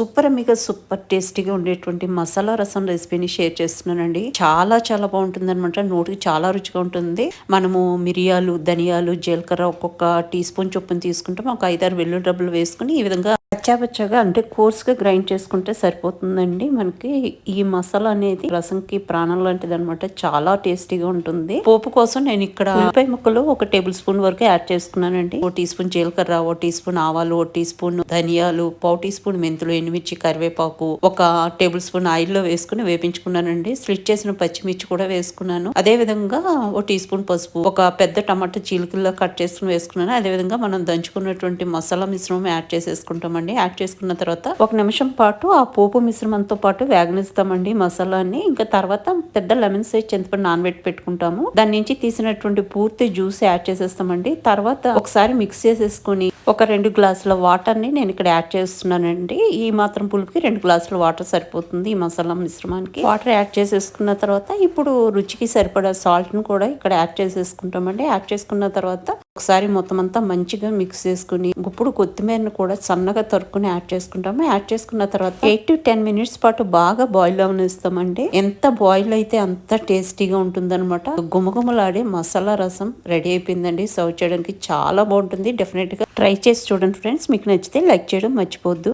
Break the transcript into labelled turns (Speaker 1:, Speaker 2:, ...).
Speaker 1: Super అమ్మిగా super టేస్టీగా ఉండేటువంటి మసాలా రసం రెసిపీని షేర్ చేస్తున్నానండి. చాలా చాలా బాగుంటుంది అనమాట నోటికి చాలా రుచిగా ఉంటుంది. మనము మిరియాలు ధనియాలు జీలకర్ర ఒక్కొక్క టీ స్పూన్ చొప్పున తీసుకుంటాం. ఒక ఐదారు వెల్లుల్లి డబ్బులు వేసుకుని ఈ విధంగా పచ్చాపచ్చగా అంటే కోర్స్గా గ్రైండ్ చేసుకుంటే సరిపోతుందండి. మనకి ఈ మసాలా అనేది రసంకి ప్రాణం లాంటిది అనమాట చాలా టేస్టీగా ఉంటుంది. పోపు కోసం నేను ఇక్కడ ఉల్లిపాయ ముక్కలు ఒక టేబుల్ స్పూన్ వరకు యాడ్ చేసుకున్నానండి. ఓ టీ స్పూన్ జీలకర్ర ఓ టీ స్పూన్ ఆవాలు ఓ టీ స్పూన్ ధనియాలు పావు టీ స్పూన్ మెంతులు ఎండుమిర్చి కరివేపాకు ఒక టేబుల్ స్పూన్ ఆయిల్లో వేసుకుని వేపించుకున్నానండి. స్లిట్ చేసిన పచ్చిమిర్చి కూడా వేసుకున్నాను. అదే విధంగా ఓ టీ స్పూన్ పసుపు ఒక పెద్ద టమాటా చీలికల్లో కట్ చేసుకుని వేసుకున్నాను. అదే విధంగా మనం దంచుకున్నటువంటి మసాలా మిశ్రమం యాడ్ చేసేసుకుంటామండి. యాడ్ చేసుకున్న తర్వాత ఒక నిమిషం పాటు ఆ పోపు మిశ్రమంతో పాటు వేగనిస్తామండి మసాలాని. ఇంకా తర్వాత పెద్ద లెమన్ సైజ్ చింతపండు నానబెట్టి పెట్టుకుంటాము. దాని నుంచి తీసినటువంటి పూర్తి జ్యూస్ యాడ్ చేసేస్తామండి. తర్వాత ఒకసారి మిక్స్ చేసేసుకుని ఒక రెండు గ్లాసుల వాటర్ని నేను ఇక్కడ యాడ్ చేస్తున్నానండి. ఈ మాత్రం పులుపుకి రెండు గ్లాసుల వాటర్ సరిపోతుంది ఈ మసాలా మిశ్రమానికి. వాటర్ యాడ్ చేసేసుకున్న తర్వాత ఇప్పుడు రుచికి సరిపడా సాల్ట్ను కూడా ఇక్కడ యాడ్ చేసేసుకుంటామండి. యాడ్ చేసుకున్న తర్వాత ఒకసారి మొత్తం అంతా మంచిగా మిక్స్ చేసుకుని ఇప్పుడు కొత్తిమీరను కూడా సన్నగా తరుక్కుని యాడ్ చేసుకుంటాము. యాడ్ చేసుకున్న తర్వాత ఎయిట్ టు టెన్ మినిట్స్ పాటు బాగా బాయిల్ అవనిస్తామండి. ఎంత బాయిల్ అయితే అంత టేస్టీగా ఉంటుందన్నమాట. గుమగుమలాడే మసాలా రసం రెడీ అయిపోయిందండి. సర్వ్ చేయడానికి చాలా బాగుంటుంది. డెఫినెట్గా ట్రై చేసి చూడండి ఫ్రెండ్స్ మీకు నచ్చితే లైక్ చేయడం మర్చిపోద్దు